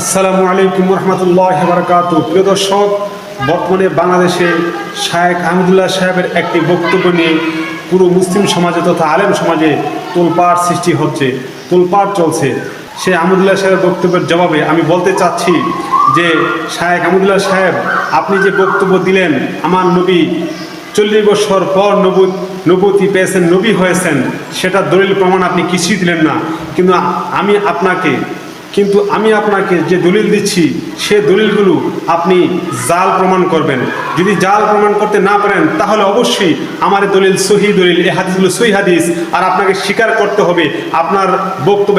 আসসালামু আলাইকুম রহমতুল্লাহ বারকাত প্রিয় দর্শক, বর্তমানে বাংলাদেশে শায়েখ আহমদুল্লাহ সাহেবের একটি বক্তব্য নিয়ে পুরো মুসলিম সমাজে তথা আলেম সমাজে তোলপাড় সৃষ্টি হচ্ছে, তোলপাড় চলছে। সে আহমদুল্লাহ সাহেবের বক্তব্যের জবাবে আমি বলতে চাচ্ছি যে, শায়েখ আহমদুল্লাহ সাহেব, আপনি যে বক্তব্য দিলেন, আমার নবী চল্লিশ বছর পর নবু, নবতী পেয়েছেন, নবী হয়েছেন সেটা দলিল প্রমাণ আপনি কিছুই দিলেন না। কিন্তু আমি আপনাকে কিন্তু আমি আপনাকে যে দলিল দিচ্ছি, সে দলিলগুলো আপনি জাল প্রমাণ করবেন। যদি জাল প্রমাণ করতে না পারেন, তাহলে অবশ্যই আমার দলিল সহি দলিল, এই হাদিসগুলো সহি হাদিস, আর আপনাকে স্বীকার করতে হবে, আপনার বক্তব্য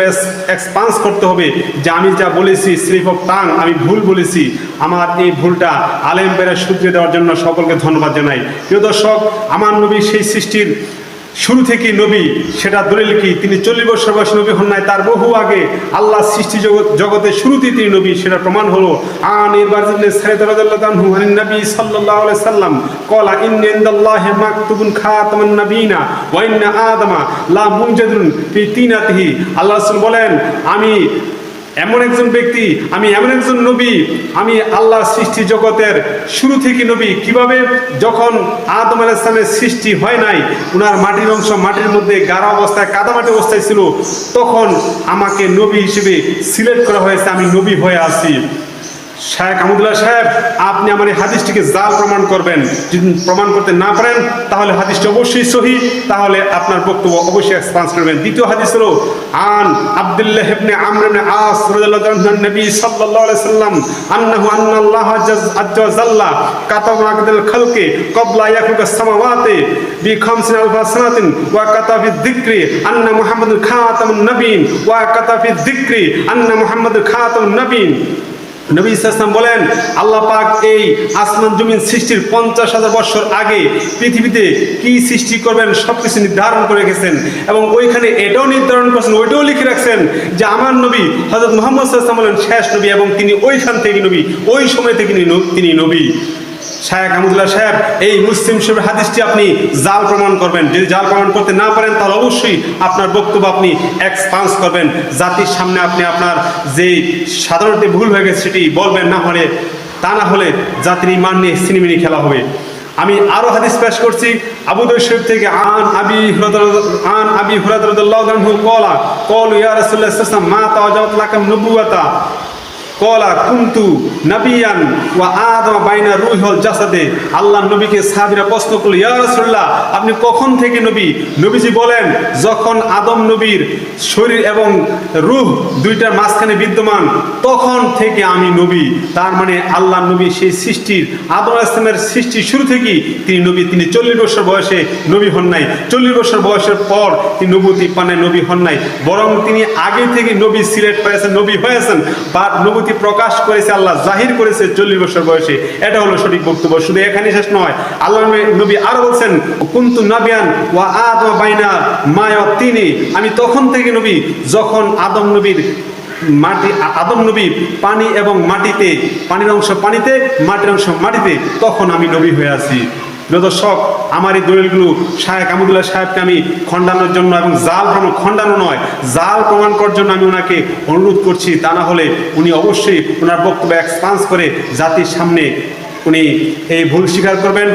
এক্সপান্স করতে হবে যে আমি যা বলেছি, স্লিপ অফ টাং, আমি ভুল বলেছি। আমার এই ভুলটা আলেম পেরা সূত্রে দেওয়ার জন্য সকলকে ধন্যবাদ জানাই। প্রিয় দর্শক, আমার নবী সেই সৃষ্টির শুরু থেকেই নবী, সেটা দলিল কি তিনি চল্লিশ বছর বয়স নবী হন নাই, তার বহু আগে আল্লাহ সৃষ্টি জগৎ, জগতের শুরুতেই তিনি নবী সেটা প্রমাণ হলো, আন এরবার নবী সাল্লাল্লাহু আলাইহি সাল্লাম, কলা, ইন্না ইনদাল্লাহি মাকতুবুন খাতামান নাবিয়িনা ওয়া ইন্না আদামা লা মুনজাদুন ফি তিনাতিহি। আল্লাহ রাসূল বলেন, আমি এমন একজন ব্যক্তি, আমি এমন একজন নবী, আমি আল্লাহ সৃষ্টি জগতের শুরু থেকে নবী। কীভাবে? যখন আদম আল ইসলামের সৃষ্টি হয় নাই ওনার মাটির অংশ মাটির মধ্যে গাড়া অবস্থায় কাদামাটি অবস্থায় ছিল, তখন আমাকে নবী হিসেবে সিলেক্ট করা হয়েছে, আমি নবী হয়ে আসি শায়েখ আহমদুল্লাহ সাহেব, আপনি আমার এই হাদিসটিকে জাল প্রমাণ করবেন। যদি প্রমাণ করতে না পারেন, তাহলে হাদিসটি অবশ্যই সহি। তাহলে আপনার বক্তব্য অবশ্যই এক্সপান্স করবেন দ্বিতীয় হাদিস হলো, আন আব্দুল্লাহ ইবনে আমর ইবনে আস রাদিয়াল্লাহু নবী সাল্লাল্লাহু আলাইহি সাল্লাম আন্নাহু আন্নাল্লাহ আজ্জা জাল্লা কাতাবা আকদাল খালকি ক্বাবলা ইয়াখলুকা সামাওয়াতি বি খামসিন আলফা সানাতিন ওয়া কাতাফি যিকরি আন্না মুহাম্মাদুল খাতামুন নবীন ওয়া কাতাফি যিকরি আন্না মুহাম্মাদুল খাতামুন নবীন। নবী ইসলাম বলেন, আল্লাহ পাক এই আসমান জমিন সৃষ্টির পঞ্চাশ হাজার বছর আগে পৃথিবীতে কি সৃষ্টি করবেন সব কিছু নির্ধারণ করে গেছেন এবং ওইখানে এটাও নির্ধারণ করেছেন, ওইটাও লিখে রাখছেন যে আমার নবী হজরত মোহাম্মদ সাল্লাম বলেন শেষ নবী এবং তিনি ওইখান থেকে নবী, ওই সময় থেকে তিনি নবী। শায়েখ আহমদুল্লাহ সাহেব, এই মুসলিম শরীফের হাদিসটি আপনি জাল প্রমাণ করবেন। যদি জাল প্রমাণ করতে না পারেন, তাহলে অবশ্যই আপনার বক্তব্য আপনি এক্সপান্স করবেন। জাতির সামনে আপনি আপনার যে সাধারণত ভুল হয়ে গেছে, সেটি বলবেন, না হলে, তা না হলে জাতির ইমান নিয়ে সিনেমিনি খেলা হবে। আমি আরও হাদিস পেশ করছি। আবু দর শরীফ থেকে আন আবি আন আবি হুরাদুল্লাহ কলা, কল ইয়া আলাইহি ওয়াসাল্লাম, মা তাওয়াজাত লাকাম নবুওয়াতা। কলা কুন্তু নবিয়ান ওয়া আদম বাইনা রুহল জাসাদে। আল্লাহ নবীকে সাহাবীরা প্রশ্ন করল, ইয়া রাসূলুল্লাহ, আপনি কখন থেকে নবী? নবীজি বলেন, যখন আদম নবীর শরীর এবং রূহ দুইটার মাঝখানে বিদ্যমান, তখন থেকে আমি নবী। তার মানে আল্লাহ নবী সেই সৃষ্টির, আদম ইসলামের সৃষ্টি শুরু থেকেই তিনি নবী। তিনি চল্লিশ বছর বয়সে নবী হন নাই। চল্লিশ বছর বয়সের পর তিনি নবতী পানে নবী হন নাই। বরং তিনি আগে থেকে নবী সিলেক্ট হয়েছেন, নবী হয়েছেন। বা নবতী অনুভূতি প্রকাশ করেছে আল্লাহ, জাহির করেছে চল্লিশ বছর বয়সে। এটা হলো সঠিক বক্তব্য। শুধু এখানে শেষ নয় আল্লাহ নবী আরও বলছেন, কুন্তু নাবিয়ান ওয়া আদম বাইনা মায়া তিনি। আমি তখন থেকে নবী, যখন আদম নবীর মাটি আদম নবী পানি এবং মাটিতে পানির অংশ পানিতে, মাটির অংশ মাটিতে, তখন আমি নবী হয়ে আছি। দর্শক আমার এই দলিলগুলো শাহেক আহমদুল্লাহ সাহেবকে আমি খণ্ডানোর জন্য এবং জাল প্রমাণ খণ্ডানো নয়, জাল প্রমাণ করার জন্য আমি ওনাকে অনুরোধ করছি। তা না হলে উনি অবশ্যই ওনার বক্তব্য এক্সপান্স করে জাতির সামনে উনি এই ভুল স্বীকার করবেন।